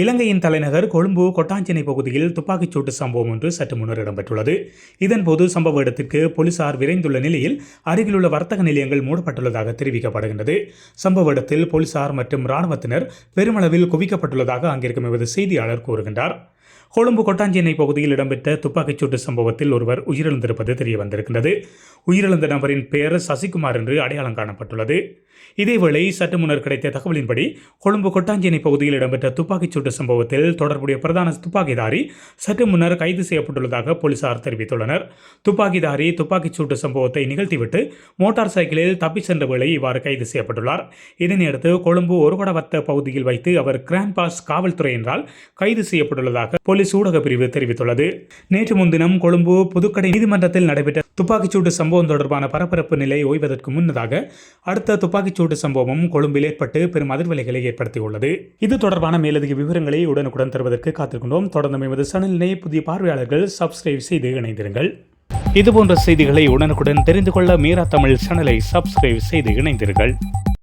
இலங்கையின் தலைநகர் கொழும்பு கொட்டாஞ்சினை பகுதியில் துப்பாக்கிச் சூட்டு சம்பவம் ஒன்று சற்று முன்னர் இடம்பெற்றுள்ளது. இதன்போது சம்பவ இடத்திற்கு போலீசார் விரைந்துள்ள நிலையில் அருகிலுள்ள வர்த்தக நிலையங்கள் மூடப்பட்டுள்ளதாக தெரிவிக்கப்படுகின்றது. சம்பவ இடத்தில் போலீசார் மற்றும் இராணுவத்தினர் பெருமளவில் குவிக்கப்பட்டுள்ளதாக அங்கிருக்கும் எமது செய்தியாளர் கூறுகின்றார். கொழும்பு கொட்டாஞ்சேனை பகுதியில் இடம்பெற்ற துப்பாக்கிச்சூட்டு சம்பவத்தில் ஒருவர் உயிரிழந்திருப்பது தெரிய வந்திருக்கின்றது உயிரிழந்த நபரின் பெயர் சசிகுமார் என்று அடையாளம் காணப்பட்டுள்ளது. இதேவேளை சற்று முன்னர் கிடைத்த தகவலின்படி கொழும்பு கொட்டாஞ்சேனை பகுதியில் இடம்பெற்ற துப்பாக்கிச்சூட்டு சம்பவத்தில் தொடர்புடைய பிரதான துப்பாக்கிதாரி சற்று முன்னர் கைது செய்யப்பட்டுள்ளதாக போலீசார் தெரிவித்துள்ளனர். துப்பாக்கிதாரி துப்பாக்கிச் சூட்டு சம்பவத்தை நிகழ்த்திவிட்டு மோட்டார் சைக்கிளில் தப்பிச் சென்ற வேளை இவ்வாறு கைது செய்யப்பட்டுள்ளார். இதனையடுத்து கொழும்பு ஒருகடவத்த பகுதியில் வைத்து அவர் கிராண்ட் பாஸ் காவல்துறையினரால் கைது செய்யப்பட்டுள்ளதாக போலீஸ் ஊடக பிரிவு தெரிவித்துள்ளது. நேற்று முன்தினம் கொழும்பு புதுக்கடை நீதிமன்றத்தில் நடைபெற்ற துப்பாக்கிச்சூட்டு சம்பவம் தொடர்பான பரபரப்பு நிலை ஓய்வதற்கு முன்னதாக அடுத்த துப்பாக்கிச்சூட்டு சம்பவமும் கொழும்பில் ஏற்பட்டு பெரும் அதிர்வலைகளை ஏற்படுத்தியுள்ளது. இது தொடர்பான மேலதிக விவரங்களை உடனுக்குடன் தருவதற்கு காத்திருக்கின்றோம். தொடர்ந்து எமது சேனலினை புதிய பார்வையாளர்கள் சப்ஸ்கிரைப் செய்து இணைந்திருங்கள். இதுபோன்ற செய்திகளை உடனுக்குடன் தெரிந்து கொள்ள மீரா தமிழ் சேனலை சப்ஸ்கிரைப் செய்து இணைந்திருங்கள்.